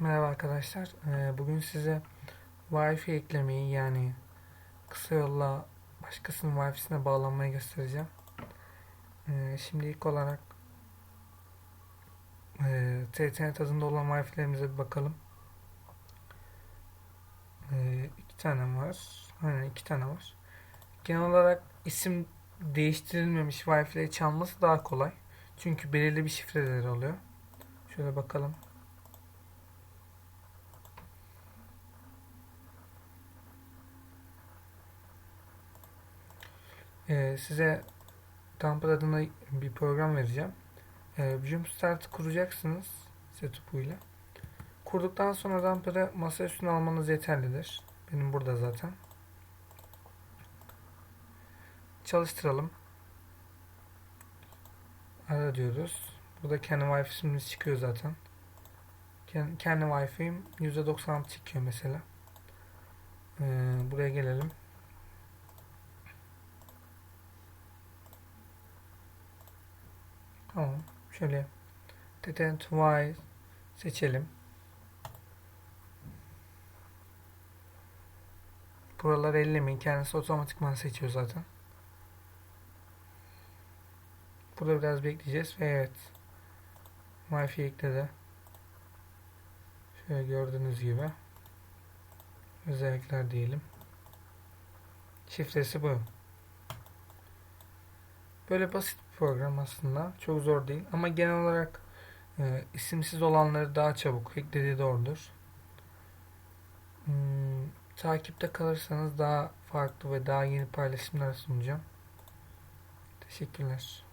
Merhaba arkadaşlar. Ee, Bugün size Wi-Fi eklemeyi yani kısa yolla başkasının Wi-Fi'sine bağlanmayı göstereceğim. Ee, Şimdi ilk olarak TTNet adında olan Wi-Fi'lerimize bir bakalım. Ee, iki tane var. Aynen iki tane var. Genel olarak isim değiştirilmemiş Wi-Fi'leri çalması daha kolay. Çünkü belirli bir şifreleri oluyor. Şöyle bakalım. Ee, size Dumper adına bir program vereceğim. Ee, Jumpstart kuracaksınız setup'uyla. Kurduktan sonra Dumper'ı masa üstüne almanız yeterlidir. Benim burada zaten. Çalıştıralım. Ara diyoruz. Burada kendi Wi-Fi'miz çıkıyor zaten. Kendi, Wi-Fi'm %96 çıkıyor mesela. Ee, buraya gelelim. Tamam. Şöyle Tetent Y seçelim. Buraları ellemeyin. Kendisi otomatikman seçiyor zaten. Burada biraz bekleyeceğiz ve evet. Wi-Fi ekledi. Şöyle gördüğünüz gibi. Özellikler diyelim. Şifresi bu. Böyle basit bir program aslında. Çok zor değil. Ama genel olarak e, isimsiz olanları daha çabuk eklediği doğrudur. Hmm, takipte kalırsanız daha farklı ve daha yeni paylaşımlar sunacağım. Teşekkürler.